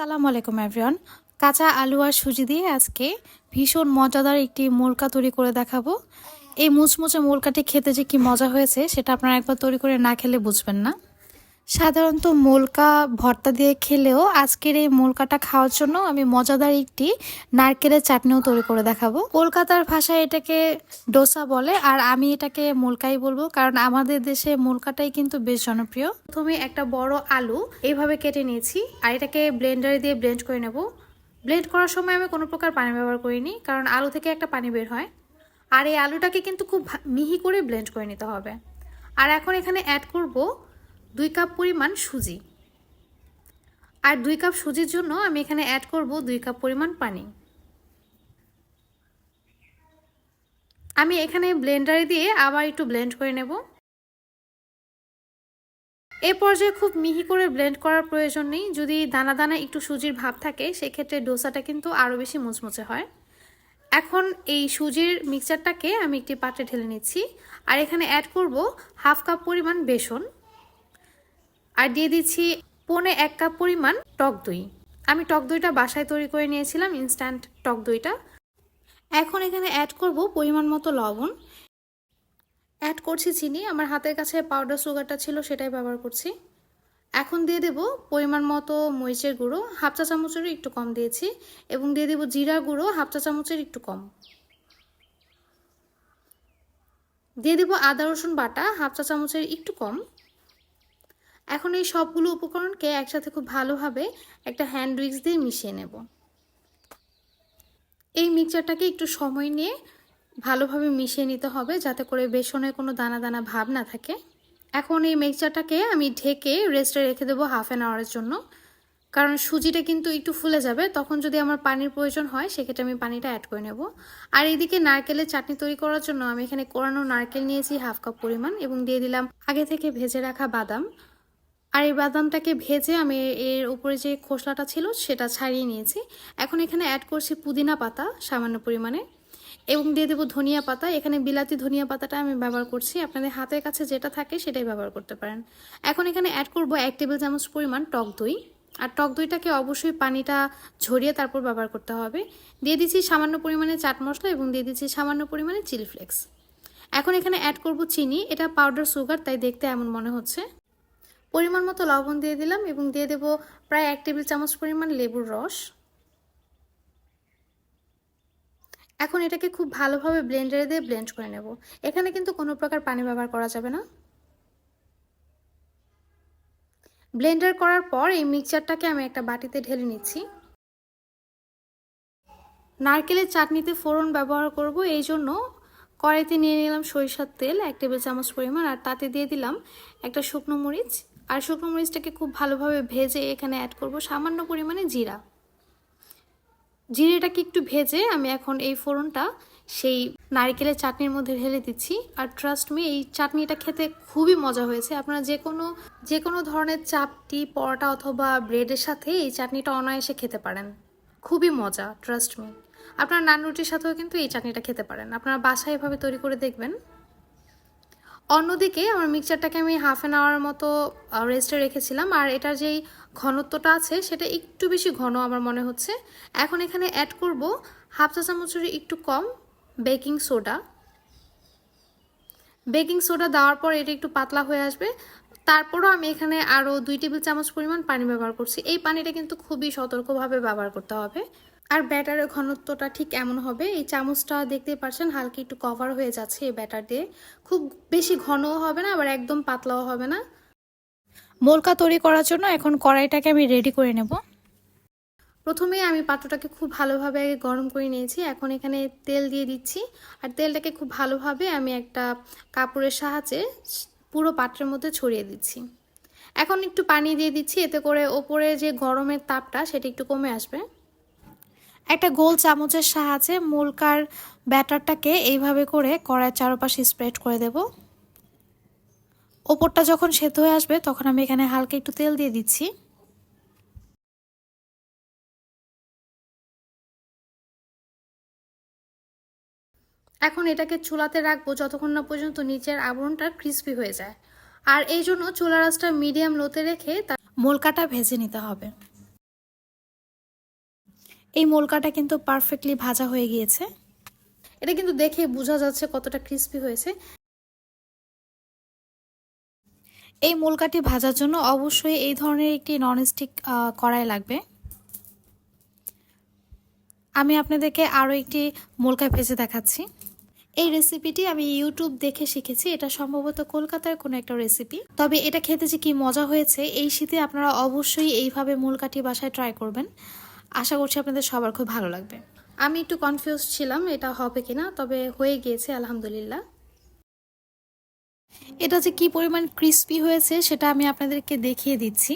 আসসালামু আলাইকুম এভরিওয়ান কাঁচা আলু আর সুজি দিয়ে আজকে ভীষণ মজাদার একটি মোলকা তৈরি করে দেখাবো। এই মুচমুচে মোলকাটি খেতে যে কি মজা হয়েছে, সেটা আপনারা একবার তৈরি করে না খেলে বুঝবেন না। সাধারণত মোলকা ভর্তা দিয়ে খেলেও আজকের এই মোলকাটা খাওয়ার জন্য আমি মজাদার একটি নারকেলের চাটনিও তৈরি করে দেখাবো। কলকাতার ভাষায় এটাকে ডোসা বলে, আর আমি এটাকে মোলকাই বলব, কারণ আমাদের দেশে মোলকাটাই কিন্তু বেশ জনপ্রিয়। প্রথমে একটা বড় আলু এইভাবে কেটে নিয়েছি, আর এটাকে ব্লেন্ডারে দিয়ে ব্লেন্ড করে নেব। ব্লেন্ড করার সময় আমি কোনো প্রকার পানি ব্যবহার করিনি, কারণ আলু থেকে একটা পানি বের হয়। আর এই আলুটাকে কিন্তু খুব মিহি করে ব্লেন্ড করে নিতে হবে। আর এখন এখানে অ্যাড করব দুই কাপ পরিমাণ সুজি। আর দুই কাপ সুজির জন্য আমি এখানে অ্যাড করব দুই কাপ পরিমাণ পানি। আমি এখানে ব্লেন্ডারে দিয়ে আবার একটু ব্লেন্ড করে নেব। এ পর্যায়ে খুব মিহি করে ব্লেন্ড করার প্রয়োজন নেই। যদি দানা দানা একটু সুজির ভাব থাকে, সেক্ষেত্রে ডোসাটা কিন্তু আরও বেশি মুচমুচে হয়। এখন এই সুজির মিক্সচারটাকে আমি একটি পাত্রে ঢেলে নিচ্ছি। আর এখানে অ্যাড করব হাফ কাপ পরিমাণ বেসন। আর দিয়ে দিচ্ছি পৌনে এক কাপ পরিমাণ টক দই। আমি টক দইটা বাসায় তৈরি করে নিয়েছিলাম ইনস্ট্যান্ট টক দইটা। এখন এখানে অ্যাড করব পরিমাণ মতো লবণ। অ্যাড করছি চিনি, আমার হাতের কাছে পাউডার সুগারটা ছিল সেটাই ব্যবহার করছি। এখন দিয়ে দেব পরিমাণ মতো মরিচের গুঁড়ো, হাফ চা চামচেরও একটু কম দিয়েছি এবং দিয়ে দেব জিরা গুঁড়ো, হাফ চা চামচের একটু কম। দিয়ে দেব আদা রসুন বাটা, হাফ চা চামচের একটু কম। এখন এই সবগুলো উপকরণকে একসাথে খুব ভালোভাবে একটা হ্যান্ড উইক্স দিয়ে মিশিয়ে নেব। এই মিক্সচারটাকে একটু সময় নিয়ে ভালোভাবে মিশিয়ে নিতে হবে যাতে করে বেসনের কোনো দানা দানা ভাব না থাকে। এখন এই মিক্সচারটাকে আমি ঢেকে রেস্টে রেখে দেবো হাফ অ্যান আওয়ারের জন্য। কারণ সুজিটা কিন্তু একটু ফুলে যাবে, তখন যদি আমার পানির প্রয়োজন হয়, সেক্ষেত্রে আমি পানিটা অ্যাড করে নেব। আর এইদিকে নারকেলের চাটনি তৈরি করার জন্য আমি এখানে কোরানো নারকেল নিয়েছি হাফ কাপ পরিমাণ এবং দিয়ে দিলাম আগে থেকে ভেজে রাখা বাদাম। আর এই বাদামটাকে ভেজে আমি এর উপরে যে খোসলাটা ছিল সেটা ছাড়িয়ে নিয়েছি। এখন এখানে অ্যাড করছি পুদিনা পাতা সামান্য পরিমাণে এবং দিয়ে দেবো ধনিয়া পাতা। এখানে বিলাতি ধনিয়া পাতাটা আমি ব্যবহার করছি। আপনাদের হাতের কাছে যেটা থাকে সেটাই ব্যবহার করতে পারেন। এখন এখানে অ্যাড করব এক টেবিল চামচ পরিমাণ টক দই। আর টক দইটাকে অবশ্যই পানিটা ঝরিয়ে তারপর ব্যবহার করতে হবে। দিয়ে দিচ্ছি সামান্য পরিমাণে চাট মশলা এবং দিয়ে দিচ্ছি সামান্য পরিমাণে চিলি ফ্লেক্স। এখন এখানে অ্যাড করব চিনি। এটা পাউডার সুগার তাই দেখতে এমন মনে হচ্ছে। পরিমাণ মতো লবণ দিয়ে দিলাম এবং দিয়ে দেব প্রায় এক টেবিল চামচ পরিমাণ লেবুর রস। এখন এটাকে খুব ভালোভাবে ব্লেন্ডারে দিয়ে ব্লেন্ড করে নেব। এখানে কিন্তু কোনো প্রকার পানি ব্যবহার করা যাবে না। ব্লেন্ডার করার পর এই মিক্সচারটাকে আমি একটা বাটিতে ঢেলে নিচ্ছি। নারকেলের চাটনিতে ফোড়ন ব্যবহার করব, এই জন্য কড়াইতে নিয়ে নিলাম সরিষার তেল, এক টেবিল চামচ পরিমাণ, আর তাতে দিয়ে দিলাম একটা শুকনো মরিচ। আর শুকনো মরিচটাকে খুব ভালোভাবে ভেজে এখানে অ্যাড করব সামান্য পরিমাণে জিরা। জিরেটাকে একটু ভেজে আমি এখন এই ফোড়নটা সেই নারিকেলের চাটনির মধ্যে ঢেলে দিচ্ছি। আর ট্রাস্ট মি এই চাটনিটা খেতে খুবই মজা হয়েছে। আপনারা যে কোনো যে কোনো ধরনের চাপটি, পরোটা অথবা ব্রেডের সাথে এই চাটনিটা অনায়াসে খেতে পারেন। খুবই মজা ট্রাস্ট মি আপনারা নান রুটির সাথেও কিন্তু এই চাটনিটা খেতে পারেন। আপনারা বাসায় এভাবে তৈরি করে দেখবেন। অন্যদিকে আমার মিক্সচারটাকে আমি হাফ অ্যান আওয়ার মতো রেস্টে রেখেছিলাম। আর এটার যেই ঘনত্বটা আছে, সেটা একটু বেশি ঘন আমার মনে হচ্ছে। এখন এখানে অ্যাড করব হাফ চা চামচের একটু কম বেকিং সোডা বেকিং সোডা দেওয়ার পর এটা একটু পাতলা হয়ে আসবে। তারপরও আমি এখানে আরও দুই টেবিল চামচ পরিমাণ পানি ব্যবহার করছি। এই পানিটা কিন্তু খুবই সতর্কভাবে ব্যবহার করতে হবে। আর ব্যাটারের ঘনত্বটা ঠিক এমন হবে। এই চামচটা দেখতে পাচ্ছেন হালকা একটু কভার হয়ে যাচ্ছে এই ব্যাটার দিয়ে। খুব বেশি ঘনও হবে না, আবার একদম পাতলাও হবে না। মোলকা তৈরি করার জন্য এখন কড়াইটাকে আমি রেডি করে নেব। প্রথমে আমি পাত্রটাকে খুব ভালোভাবে গরম করে নিয়েছি। এখন এখানে তেল দিয়ে দিচ্ছি। আর তেলটাকে খুব ভালোভাবে আমি একটা কাপড়ের সাহায্যে পুরো পাত্রের মধ্যে ছড়িয়ে দিচ্ছি। এখন একটু পানি দিয়ে দিচ্ছি, এতে করে ওপরে যে গরমের তাপটা সেটা একটু কমে আসবে। একটা গোল চামচের সাহায্যে মুলকার ব্যাটারটাকে এইভাবে করে কড়াইয়ের চারপাশে স্প্রেড করে দেব। ওপরটা যখন সেদ্ধ হয়ে আসবে, তখন আমি এখানে হালকা একটু তেল দিয়ে দিচ্ছি। এখন এটাকে চুলাতে রাখব যতক্ষণ না পর্যন্ত নিচের আবরণটা ক্রিস্পি হয়ে যায়। আর এই জন্য চুলা রাসটা মিডিয়াম লোতে রেখে তার মোলকাটা ভেজে নিতে হবে। এই মোলকাটা কিন্তু পারফেক্টলি ভাজা হয়ে গিয়েছে। এটা কিন্তু দেখে বোঝা যাচ্ছে কতটা ক্রিস্পি হয়েছে। এই মোলকাটি ভাজার জন্য অবশ্যই এই ধরনের একটি ননস্টিক কড়াই লাগবে। আমি আপনাদেরকে আরও একটি মোলকা ভেজে দেখাচ্ছি। এই রেসিপিটি আমি ইউটিউব দেখে শিখেছি। এটা সম্ভবত কলকাতার কোনো একটা রেসিপি তবে এটা খেতে যে কি মজা হয়েছে এই শীতে আপনারা অবশ্যই এইভাবে মোলকাটি বাসায় ট্রাই করবেন। আশা করছি আপনাদের সবার খুব ভালো লাগবে। আমি একটু কনফিউজ ছিলাম এটা হবে কিনা, তবে হয়ে গিয়েছে, আলহামদুলিল্লাহ। এটা যে কি পরিমাণ ক্রিস্পি হয়েছে, সেটা আমি আপনাদেরকে দেখিয়ে দিচ্ছি।